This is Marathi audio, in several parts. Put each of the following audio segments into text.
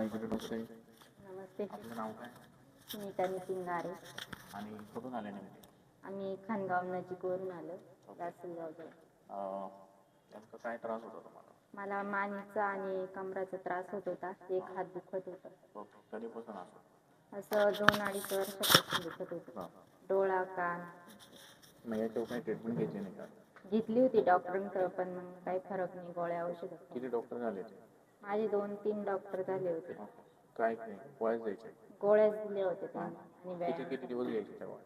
डॉक्टर आहे नमस्ते. आपलं नाव काय? नितीन गारे आणि कुठून आले नेमके? आम्ही खानगाव नजीकवरून आलो लासलगावजवळ. अं, नेमकं काय त्रास होता तुम्हाला? मला मानेचा आणि कमराचा त्रास होत होता. एक हात दुखत होता. ओके. कधीपासून असं? असं दोन अडीच वर्षापासून दुखत होतं. डोळा कान. मग याच्यावर काही ट्रीटमेंट घ्यायची नाही का? घेतली होती डॉक्टरांकडे पण मग काही फरक नाही. गोळ्या औषध. किती डॉक्टर झाले ते? माझे दोन तीन डॉक्टर झाले होते. काय काय गोळ्याच दिल्या होत्या त्यांनी आणि किती व्यायाम किती दिवस घ्यायचे तेव्हा?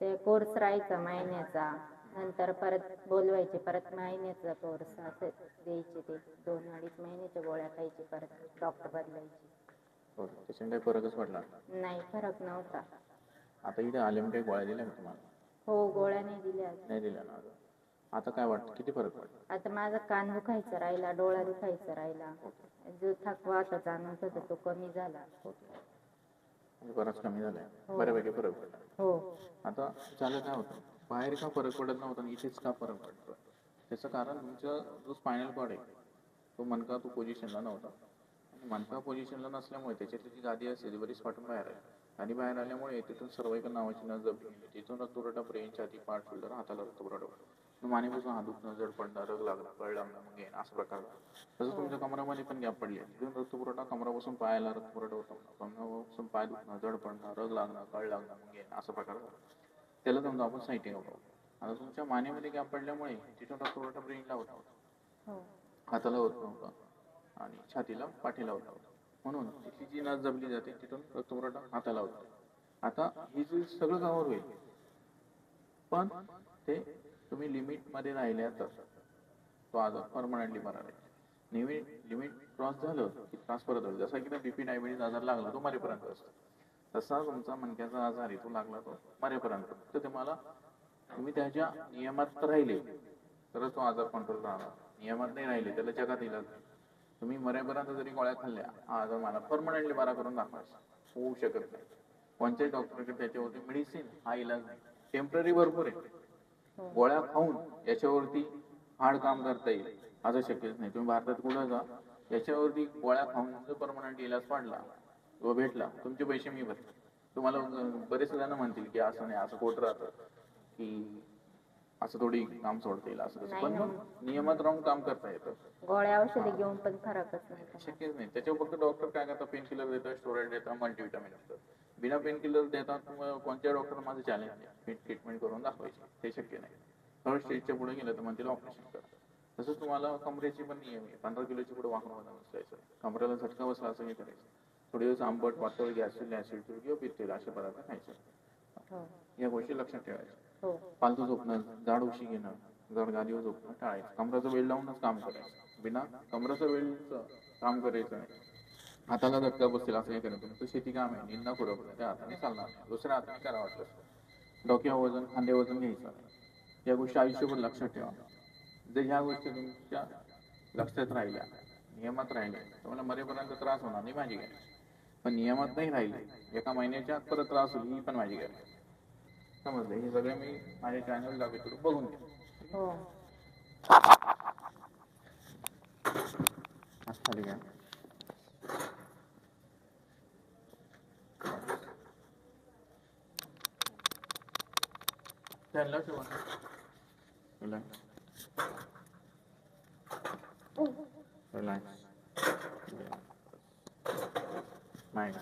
ते कोर्स राहायचा महिन्याचा. नंतर परत बोलवायचे परत महिन्याचा कोर्स असं द्यायचे ते. दोन अडीच महिन्याच्या गोळ्या खायचे परत डॉक्टर बदलायचे. ओके त्याच्याने काही फरकच पडला नाही. नाही फरक नव्हता. आता इथे आले काही गोळ्या दिल्या तुम्हाला? हो गोळ्या नाही दिल्या नाही दिल्या ना अजून. आता काय वाटतं? किती फरक पडला आता माझा कान दुखायचा राहिला डोळा दुखायचा राहिला. जो थकवा आता जाणवत होता तो कमी झाला. म्हणजे बराच कमी झालाय. हो. बऱ्यापैकी फरक पडला. हो. आता झालं काय होतं? बाहेर का फरक पडत नव्हता आणि इथेच का फरक पडतो? त्याचं कारण तुमचा जो स्पायनल कॉर्ड आहे तो मनका तो पोझिशनला नव्हता. आणि मनका पोझिशनला नसल्यामुळे त्याच्यातली जी गादी असते ती बरीच फाटून बाहेर आहे. आणि बाहेर आल्यामुळे तिथून सर्वायकल नावाची नस जपली तिथून रक्तपुरवठा ब्रेन छाती पाठ शोल्डर हाताला रक्तपुरवठा मानेपासून हात दुखणं जड पडणं रग लागणं कळ लागणं मग येणं असं प्रकार झाला. तसं तुमच्या कमरामध्ये पण गॅप पडली आहे. तिथून रक्तपुरवठा कमरापासून पायाला रक्तपुरवठा होतो. कमरापासून पाय दुखणं जड पडणं रग लागणं कळ लागणं मग येणं असं प्रकार झाला. त्याला समजा आपण सायटिंग होतो आता तुमच्या मानेमध्ये गॅप पडल्यामुळे तिथून रक्तपुरवठा ब्रेनला होत नव्हता. हो. हाताला होत नव्हता. आणि छातीला पाठीला होत नव्हता. म्हणून तिथली जी नस जपली जाते तिथून रक्तपुरवठा हाताला होतो. आता ही जी सगळं कव्हर होईल पण ते तुम्ही लिमिटमध्ये राहिल्या तर तो आजार परमनंटली बरा राहील लिमिट लिमिट क्रॉस झालं की त्रास परत होईल जसा की बीपी डायबिटीज आजार लागला तो मरेपर्यंत असतो. तसा तुमचा मणक्याचा आजार आहे तो लागला तो मरेपर्यंत. तर तुम्हाला तुम्ही त्याच्या नियमात राहिले तरच तो आजार कंट्रोल राहणार. नियमात नाही राहिले त्याला जगात इलाज नाही. तुम्ही मरेपर्यंत जरी गोळ्या खाल्ल्या हा आजार मला परमनंटली बरा करून दाखवायचा. होऊ शकत नाही. कोणत्याही डॉक्टरकडे त्याच्यावरती मेडिसिन हा इलाज नाही. टेंपररी भरपूर आहे. गोळ्या खाऊन याच्यावरती हार्ड काम करता येईल असं शक्यच नाही. तुम्ही भारतात कुठं जा याच्यावरती गोळ्या खाऊन जर परमनंट इलाज पाडला किंवा भेटला तुमचे पैसे मी भरते. तुम्हाला बरेच जण म्हणतील की असं नाही असं खोट राहतं की असं थोडी काम सोडता येईल असं तसं नाही पण ना. मग नियमात राहून काम करता येतं गोळ्या औषधे घेऊन पण फरकच नाही. शक्यच नाही त्याच्यावर फक्त डॉक्टर काय करतात पेन किलर देतात स्टोराईड देतात मल्टीविटामिन असतात बिना पेन किलर देतात मग कोणत्या डॉक्टर माझं चॅलेंज नाही ट्रीटमेंट करून दाखवायची ते शक्य नाही थर्ड स्टेजच्या पुढे गेलं तर म्हणतील ऑपरेशन करा तसंच तुम्हाला कमरेची पण नियम आहे पंधरा किलोची पुढे वाकून वाजून बसायचं कमरेला झटका बसला असं हे करायचं थोडे दिवस आंबट पातळ गॅसिल ऍसिड किंवा पित्तेल असे पदार्थ खायचे हो या गोष्टी लक्षात ठेवायच्या हो हो. फालतू झोपणं जाड उशी घेणं जड गादीवर झोपणं टाळायचं. कमराचं वेळ लावूनच काम करायचं. बिना कमराचं वेळचं काम करायचं नाही. हाताला धक्का बसतील असं हे करायचं तुमचं शेती काम आहे. निंदा खुरपणं त्या हाताने चालणार नाही. दुसऱ्या हाताने करा वाटलं डोक्यावर वजन खांदे वजन घ्यायचं या गोष्टी आयुष्यभर लक्षात ठेवा. जर ह्या गोष्टी तुमच्या लक्षात राहिल्या नियमात राहिल्या तुम्हाला मरेपर्यंत त्रास होणार नाही माझी गॅरंटी पण नियमात नाही राहिले एका महिन्याच्या आत परत त्रास होईल ही पण माझी गॅरंटी समजलं. हे सगळे मी माझ्या चॅनल करून बघून घ्या हो. त्यांना ठेवा. रिलॅक्स नाही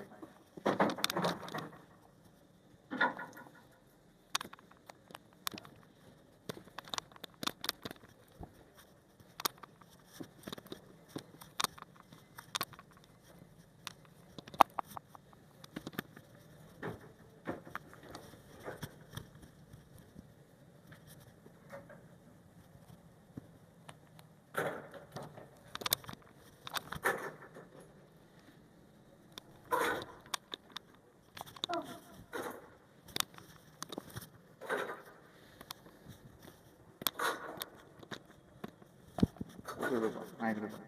इकडे बघा, हा इकडे बघा.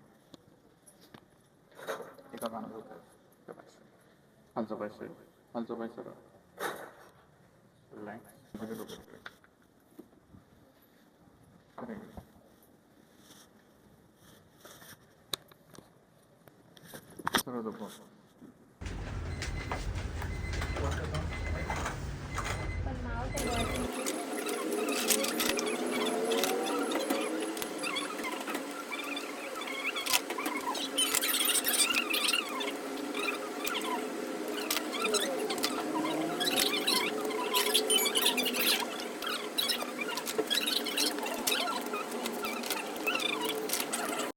एका कानात होतं एका पायात. खालचं पाय straight. खालचं पाय सरळ Relax.